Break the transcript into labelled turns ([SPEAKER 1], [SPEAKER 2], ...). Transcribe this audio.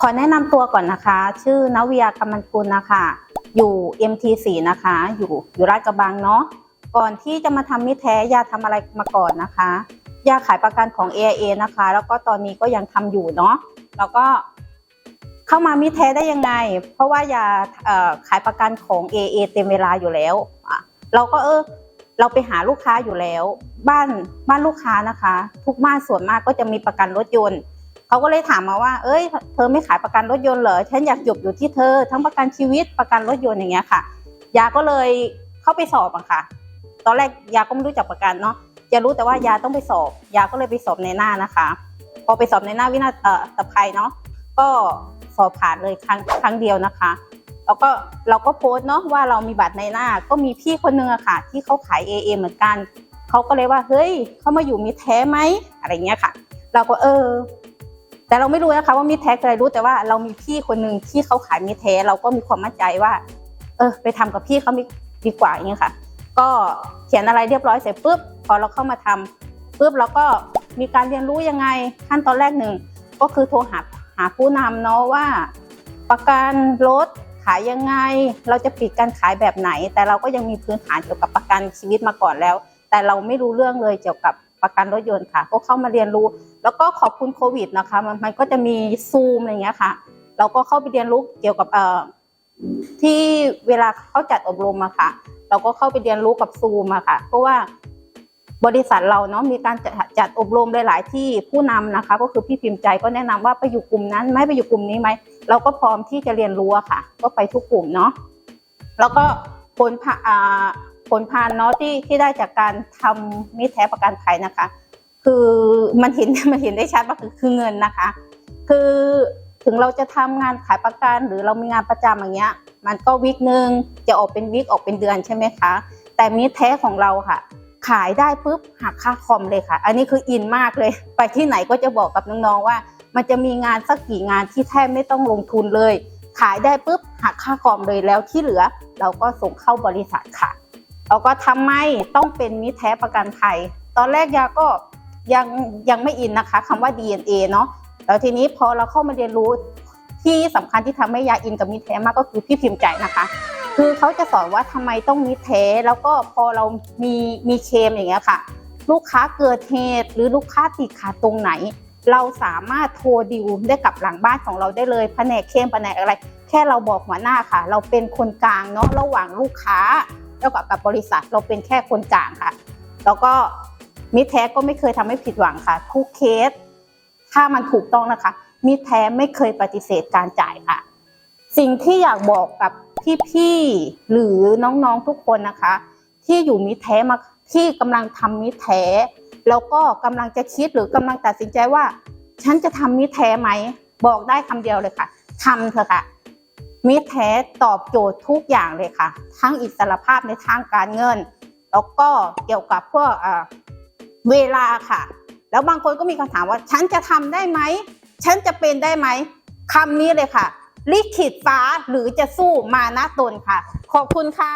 [SPEAKER 1] ขอแนะนำตัวก่อนนะคะ ชื่อนวิยากำมันกุลนะคะ อยู่ MT4 นะคะ อยู่อยู่ราชกระบังเนาะ ก่อนที่จะมาทำมิตรแท้ยาทำอะไรมาก่อนนะคะ ยาขายประกันของ AIA นะคะ แล้วก็ตอนนี้ก็ยังทำอยู่เนาะ แล้วก็เข้ามามิตรแท้ได้ยังไง เพราะว่ายาขายประกันของ AA เต็มเวลาอยู่แล้ว เราก็เออเราไปหาลูกค้าอยู่แล้ว บ้านบ้านลูกค้านะคะ ทุกบ้านส่วนมากก็จะมีประกันรถยนต์ เขาก็เลยถามมาว่า เอ้ย เธอไม่ขายประกันรถยนต์เหรอ ฉันอยากหยุดอยู่ที่เธอ ทั้งประกันชีวิตประกันรถยนต์อย่างเงี้ยค่ะ ยาก็เลยเข้าไปสอบอะค่ะ ตอนแรกยาก็ไม่รู้จักประกันเนาะจะรู้แต่ว่ายาต้องไปสอบ ยาก็เลยไปสอบในหน้านะคะ พอไปสอบในหน้าวินาเอ่อตะไคร้เนาะ ก็สอบผ่านเลยครั้งครั้งเดียวนะคะแล้วก็เราก็โพสต์เนาะว่าเรามีบัตรในหน้า ก็มีพี่คนนึงอะค่ะ ที่เขาขาย AA เหมือนกัน เขาก็เลยว่าเฮ้ยเขามาอยู่มีแท้ไหมอะไรเงี้ยค่ะ เราก็เออ แต่เราไม่รู้นะคะว่ามีแท้คืออะไรรู้แต่ว่าเรามีพี่คนหนึ่งที่เขาขายมีแท้ เราก็มีความมั่นใจว่า เออ ไปทำกับพี่เขาดีกว่าอย่างเงี้ยค่ะ ก็เขียนอะไรเรียบร้อยเสร็จปุ๊บพอเราเข้ามาทำปุ๊บเราก็มีการเรียนรู้ยังไงขั้นตอนแรกหนึ่งก็คือโทรหาหาผู้นำเนาะว่า ประกันรถขายยังไง เราจะปิดการขายแบบไหน แต่เราก็ยังมีพื้นฐานเกี่ยวกับประกันชีวิตมาก่อนแล้ว แต่เราไม่รู้เรื่องเลยเกี่ยวกับ ประกันรถยนต์ค่ะ ก็เข้ามาเรียนรู้ แล้วก็ขอบคุณโควิดนะคะ มันมันก็จะมีซูมอะไรเงี้ยค่ะเราก็เข้าไปเรียนรู้เกี่ยวกับเอ่อที่เวลาเขาจัดอบรมอะค่ะ เราก็เข้าไปเรียนรู้กับซูมอะค่ะ เพราะว่าบริษัทเราเนาะมีการจัดจัดอบรมหลาย ๆ ที่ผู้นำนะคะ ก็คือพี่พิมพ์ใจก็แนะนำว่าไปอยู่กลุ่มนั้นไหมไปอยู่กลุ่มนี้ไหมเราก็พร้อมที่จะเรียนรู้อะค่ะ ก็ไปทุกกลุ่มเนาะแล้วก็ผลผ่า ผลพานเนาะที่ที่ได้จากการทำมิตรแท้ประกันภัยนะคะ คือมันเห็นมันเห็นได้ชัดว่าคือคือเงินนะคะ คือถึงเราจะทำงานขายประกันหรือเรามีงานประจำอย่างเงี้ย มันก็วิกหนึ่งจะออกเป็นวิกออกเป็นเดือนใช่ไหมคะ แต่มิตรแท้ของเราค่ะ ขายได้ปุ๊บหักค่าคอมเลยค่ะ อันนี้คืออินมากเลย ไปที่ไหนก็จะบอกกับน้องๆว่า มันจะมีงานสักกี่งานที่แทบไม่ต้องลงทุนเลย ขายได้ปุ๊บหักค่าคอมเลยแล้วที่เหลือ เราก็ส่งเข้าบริษัทค่ะ เราก็ทำไมต้องเป็นมิตรแท้ประกันภัย ตอนแรกยาก็ยังยังไม่อินนะคะคำว่า DNA เนาะแล้วทีนี้พอเราเข้ามาเรียนรู้ที่สำคัญที่ทำให้ยาอินกับมิตรแท้มากก็คือพี่พิมพ์ใจนะคะคือเขาจะสอนว่าทำไมต้องมิตรแท้แล้วก็พอเรามีมีเคมอย่างเงี้ยค่ะ ลูกค้าเกิดเหตุหรือลูกค้าติดขาดตรงไหน เราสามารถโทรดิวได้กับหลังบ้านของเราได้เลยแผนกเคมแผนกอะไร แค่เราบอกหัวหน้าค่ะ เราเป็นคนกลางเนาะระหว่างลูกค้า แล้วกับกับบริษัทเราเป็นแค่คนกลางค่ะ แล้วก็มิตรแท้ก็ไม่เคยทำให้ผิดหวังค่ะ ทุกเคส ถ้ามันถูกต้องนะคะ มิตรแท้ไม่เคยปฏิเสธการจ่ายค่ะ สิ่งที่อยากบอกกับพี่ๆหรือน้องๆทุกคนนะคะ ที่อยู่มิตรแท้มาที่กำลังทำมิตรแท้แล้วก็กำลังจะคิดหรือกำลังตัดสินใจว่า ฉันจะทำมิตรแท้ไหม บอกได้คำเดียวเลยค่ะทำเถอะค่ะ มิตรแท้ตอบโจทย์ทุกอย่างเลยค่ะ ทั้งอิสรภาพในทางการเงิน แล้วก็เกี่ยวกับพวกเวลาค่ะ แล้วบางคนก็มีคำถามว่า ฉันจะทำได้ไหม ฉันจะเป็นได้ไหมคำนี้เลยค่ะ ลิขิตฟ้าหรือจะสู้มานะตนค่ะ ขอบคุณค่ะ